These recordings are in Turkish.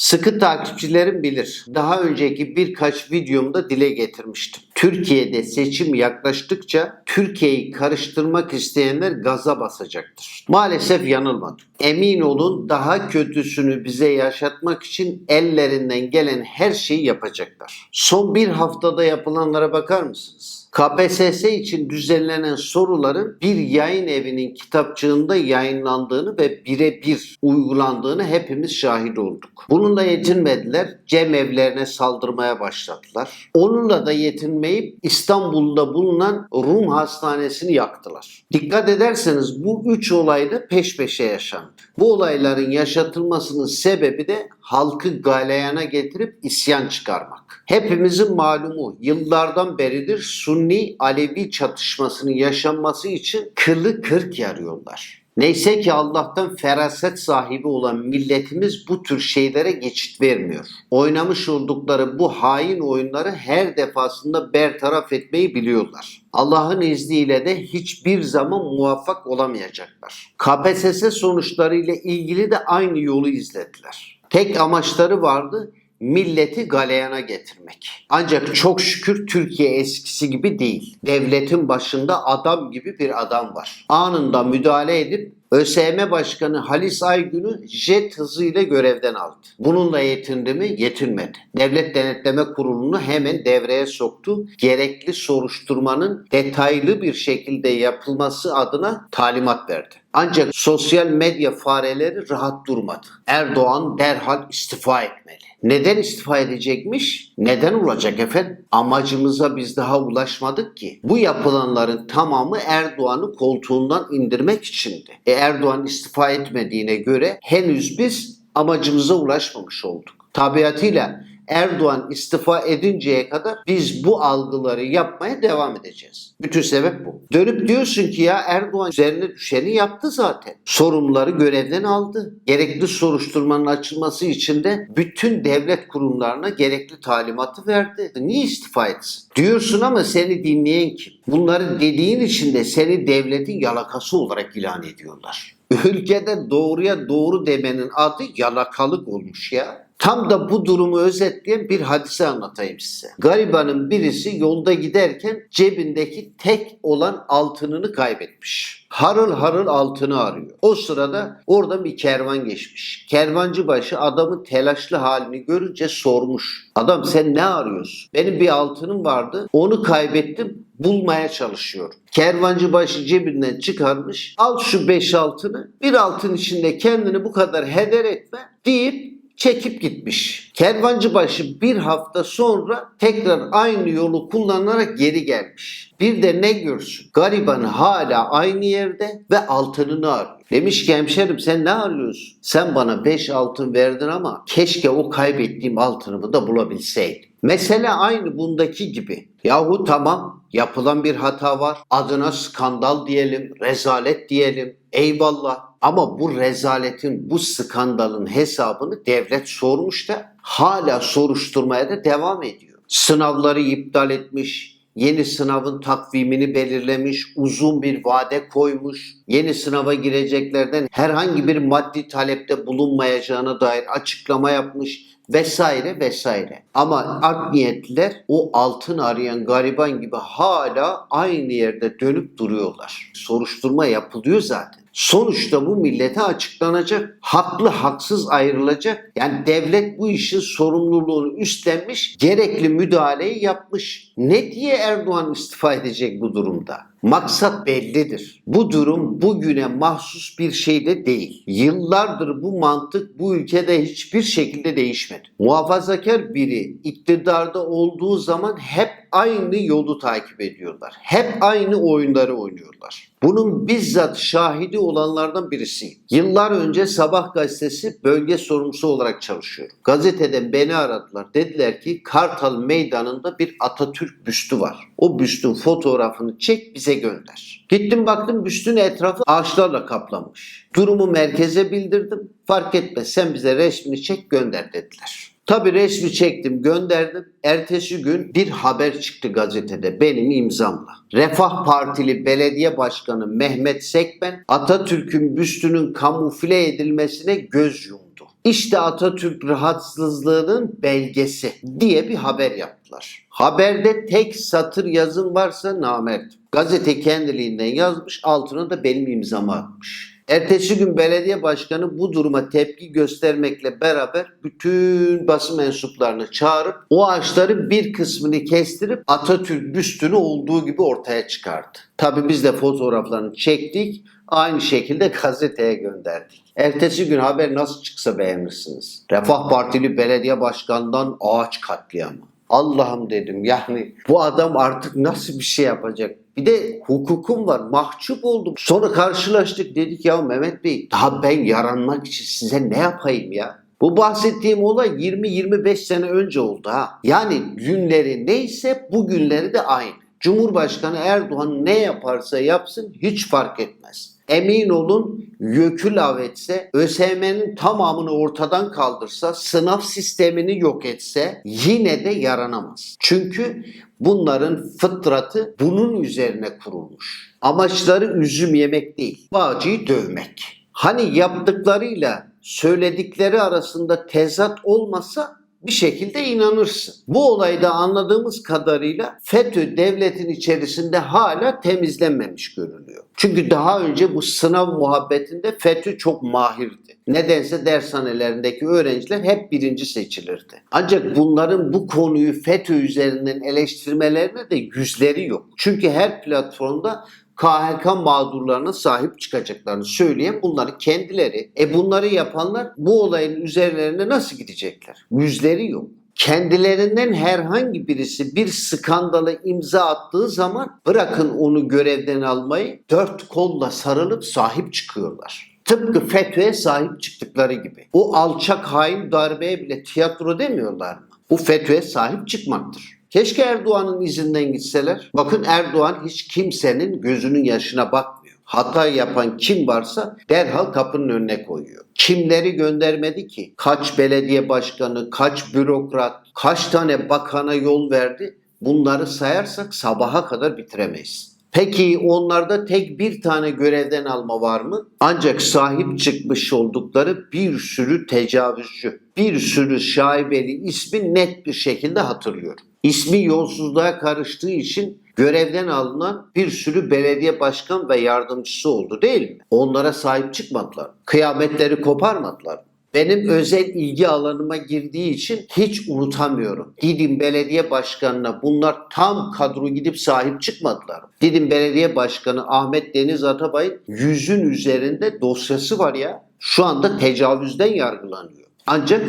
Sıkı takipçilerim bilir. Daha önceki birkaç videomda dile getirmiştim. Türkiye'de seçim yaklaştıkça Türkiye'yi karıştırmak isteyenler gaza basacaktır. Maalesef yanılmadım. Emin olun daha kötüsünü bize yaşatmak için ellerinden gelen her şeyi yapacaklar. Son bir haftada yapılanlara bakar mısınız? KPSS için düzenlenen soruların bir yayın evinin kitapçığında yayınlandığını ve birebir uygulandığını hepimiz şahit olduk. Bununla yetinmediler. Cem evlerine saldırmaya başladılar. Onunla da yetinmeyip İstanbul'da bulunan Rum Hastanesi'ni yaktılar. Dikkat ederseniz bu üç olay da peş peşe yaşandı. Bu olayların yaşatılmasının sebebi de halkı galeyana getirip isyan çıkarmak. Hepimizin malumu yıllardan beridir Sunni Alevi çatışmasının yaşanması için kılı kırk yarıyorlar. Neyse ki Allah'tan feraset sahibi olan milletimiz bu tür şeylere geçit vermiyor. Oynamış oldukları bu hain oyunları her defasında bertaraf etmeyi biliyorlar. Allah'ın izniyle de hiçbir zaman muvaffak olamayacaklar. KPSS sonuçları ile ilgili de aynı yolu izlediler. Tek amaçları vardı milleti galeyana getirmek. Ancak çok şükür Türkiye eskisi gibi değil. Devletin başında adam gibi bir adam var. Anında müdahale edip ÖSYM Başkanı Halis Aygün'ü jet hızıyla görevden aldı. Bununla yetindi mi? Yetinmedi. Devlet Denetleme Kurulu'nu hemen devreye soktu. Gerekli soruşturmanın detaylı bir şekilde yapılması adına talimat verdi. Ancak sosyal medya fareleri rahat durmadı. Erdoğan derhal istifa etmeli. Neden istifa edecekmiş? Neden olacak efendim? Amacımıza biz daha ulaşmadık ki. Bu yapılanların tamamı Erdoğan'ı koltuğundan indirmek içindi. E Erdoğan istifa etmediğine göre henüz biz amacımıza ulaşmamış olduk. Tabiatıyla Erdoğan istifa edinceye kadar biz bu algıları yapmaya devam edeceğiz. Bütün sebep bu. Dönüp diyorsun ki ya Erdoğan üzerine düşeni yaptı zaten. Sorumluları görevden aldı. Gerekli soruşturmanın açılması için de bütün devlet kurumlarına gerekli talimatı verdi. Niye istifa etsin? Diyorsun ama seni dinleyen kim? Bunları dediğin için de seni devletin yalakası olarak ilan ediyorlar. Ülkede doğruya doğru demenin adı yalakalık olmuş ya. Tam da bu durumu özetleyen bir hadise anlatayım size. Garibanın birisi yolda giderken cebindeki tek olan altınını kaybetmiş. Harıl harıl altını arıyor. O sırada orada bir kervan geçmiş. Kervancı başı adamın telaşlı halini görünce sormuş. Adam sen ne arıyorsun? Benim bir altınım vardı. Onu kaybettim. Bulmaya çalışıyorum. Kervancı başı cebinden çıkarmış. Al şu beş altını. Bir altın içinde kendini bu kadar heder etme deyip çekip gitmiş. Kervancıbaşı bir hafta sonra tekrar aynı yolu kullanarak geri gelmiş. Bir de ne görsün? Gariban hala aynı yerde ve altınını arıyor. Demiş ki hemşerim sen ne arıyorsun? Sen bana 5 altın verdin ama keşke o kaybettiğim altınımı da bulabilseydim. Mesele aynı bundaki gibi. Yahu tamam yapılan bir hata var. Adına skandal diyelim, rezalet diyelim. Eyvallah. Ama bu rezaletin, bu skandalın hesabını devlet sormuş da hala soruşturmaya da devam ediyor. Sınavları iptal etmiş, yeni sınavın takvimini belirlemiş, uzun bir vade koymuş, yeni sınava gireceklerden herhangi bir maddi talepte bulunmayacağına dair açıklama yapmış vesaire vesaire. Ama art niyetliler o altın arayan gariban gibi hala aynı yerde dönüp duruyorlar. Soruşturma yapılıyor zaten. Sonuçta bu millete açıklanacak. Haklı haksız ayrılacak. Yani devlet bu işin sorumluluğunu üstlenmiş, gerekli müdahaleyi yapmış. Ne diye Erdoğan istifa edecek bu durumda? Maksat bellidir. Bu durum bugüne mahsus bir şey de değil. Yıllardır bu mantık bu ülkede hiçbir şekilde değişmedi. Muhafazakar biri iktidarda olduğu zaman hep aynı yolu takip ediyorlar. Hep aynı oyunları oynuyorlar. Bunun bizzat şahidi olanlardan birisiyim. Yıllar önce Sabah gazetesi bölge sorumlusu olarak çalışıyorum. Gazeteden beni aradılar. Dediler ki Kartal Meydanı'nda bir Atatürk büstü var. O büstün fotoğrafını çek bize gönder. Gittim baktım büstün etrafı ağaçlarla kaplanmış. Durumu merkeze bildirdim. Fark etmez sen bize resmini çek gönder dediler. Tabii resmi çektim gönderdim. Ertesi gün bir haber çıktı gazetede benim imzamla. Refah Partili Belediye Başkanı Mehmet Sekmen Atatürk'ün büstünün kamufle edilmesine göz yumdu. İşte Atatürk rahatsızlığının belgesi diye bir haber yaptılar. Haberde tek satır yazım varsa namert. Gazete kendiliğinden yazmış, altına da benim imzamı atmış. Ertesi gün belediye başkanı bu duruma tepki göstermekle beraber bütün basın mensuplarını çağırıp o ağaçların bir kısmını kestirip Atatürk büstünü olduğu gibi ortaya çıkardı. Tabii biz de fotoğraflarını çektik, aynı şekilde gazeteye gönderdik. Ertesi gün haber nasıl çıksa beğenirsiniz. Refah Partili belediye başkanından ağaç katliamı. Allah'ım dedim yani bu adam artık nasıl bir şey yapacak? Bir de hukukum var. Mahcup oldum. Sonra karşılaştık dedik ya Mehmet Bey daha ben yaranmak için size ne yapayım ya? Bu bahsettiğim olay 20-25 sene önce oldu ha. Yani günleri neyse bugünleri de aynı. Cumhurbaşkanı Erdoğan ne yaparsa yapsın hiç fark etmez. Emin olun yökü lavetse, ÖSYM'nin tamamını ortadan kaldırsa, sınav sistemini yok etse yine de yaranamaz. Çünkü bunların fıtratı bunun üzerine kurulmuş. Amaçları üzüm yemek değil, bağcıyı dövmek. Hani yaptıklarıyla söyledikleri arasında tezat olmasa bir şekilde inanırsın. Bu olayda anladığımız kadarıyla FETÖ devletin içerisinde hala temizlenmemiş görülüyor. Çünkü daha önce bu sınav muhabbetinde FETÖ çok mahirdi. Nedense dershanelerindeki öğrenciler hep birinci seçilirdi. Ancak bunların bu konuyu FETÖ üzerinden eleştirmelerine de yüzleri yok. Çünkü her platformda KHK mağdurlarına sahip çıkacaklarını söyleyen bunları kendileri. E bunları yapanlar bu olayın üzerlerine nasıl gidecekler? Yüzleri yok. Kendilerinden herhangi birisi bir skandala imza attığı zaman bırakın onu görevden almayı dört kolla sarılıp sahip çıkıyorlar. Tıpkı FETÖ'ye sahip çıktıkları gibi. O alçak hain darbeye bile tiyatro demiyorlar mı? Bu FETÖ'ye sahip çıkmaktır. Keşke Erdoğan'ın izinden gitseler. Bakın Erdoğan hiç kimsenin gözünün yaşına bakmıyor. Hata yapan kim varsa derhal kapının önüne koyuyor. Kimleri göndermedi ki? Kaç belediye başkanı, kaç bürokrat, kaç tane bakana yol verdi? Bunları sayarsak sabaha kadar bitiremeyiz. Peki onlarda tek bir tane görevden alma var mı? Ancak sahip çıkmış oldukları bir sürü tecavüzcü, bir sürü şaibeli ismi net bir şekilde hatırlıyorum. İsmi yolsuzluğa karıştığı için görevden alınan bir sürü belediye başkan ve yardımcısı oldu değil mi? Onlara sahip çıkmadılar. Kıyametleri koparmadılar. Benim özel ilgi alanıma girdiği için hiç unutamıyorum. Didim Belediye Başkanı'na bunlar tam kadro gidip sahip çıkmadılar. Didim Belediye Başkanı Ahmet Deniz Atabay'ın yüzün üzerinde dosyası var ya. Şu anda tecavüzden yargılanıyor. Ancak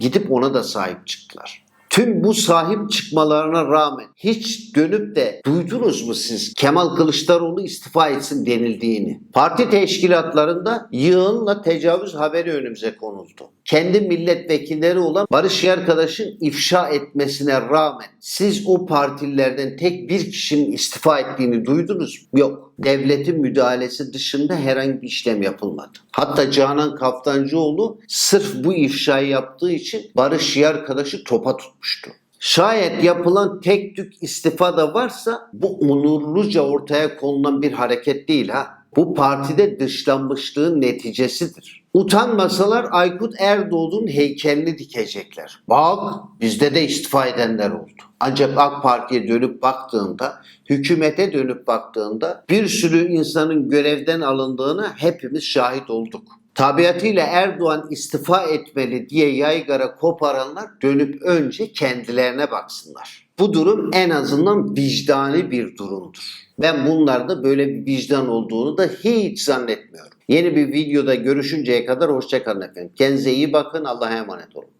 gidip ona da sahip çıktılar. Tüm bu sahip çıkmalarına rağmen hiç dönüp de duydunuz mu siz Kemal Kılıçdaroğlu istifa etsin denildiğini? Parti teşkilatlarında yığınla tecavüz haberi önümüze konuldu. Kendi milletvekilleri olan Barış Yarkadaş'ın ifşa etmesine rağmen siz o partililerden tek bir kişinin istifa ettiğini duydunuz mu? Yok. Devletin müdahalesi dışında herhangi bir işlem yapılmadı. Hatta Canan Kaftancıoğlu sırf bu ifşayı yaptığı için Barış Yarkadaş'ı topa tutmuştu. Şayet yapılan tek tük istifa da varsa bu onurluca ortaya konulan bir hareket değil ha. Bu partide dışlanmışlığın neticesidir. Utanmasalar Aykut Erdoğan'ın heykelini dikecekler. Bak bizde de istifa edenler oldu. Ancak AK Parti'ye dönüp baktığında, hükümete dönüp baktığında bir sürü insanın görevden alındığını hepimiz şahit olduk. Tabiatıyla Erdoğan istifa etmeli diye yaygara koparanlar dönüp önce kendilerine baksınlar. Bu durum en azından vicdani bir durumdur. Ben bunlarda böyle bir vicdan olduğunu da hiç zannetmiyorum. Yeni bir videoda görüşünceye kadar hoşçakalın efendim. Kendinize iyi bakın. Allah'a emanet olun.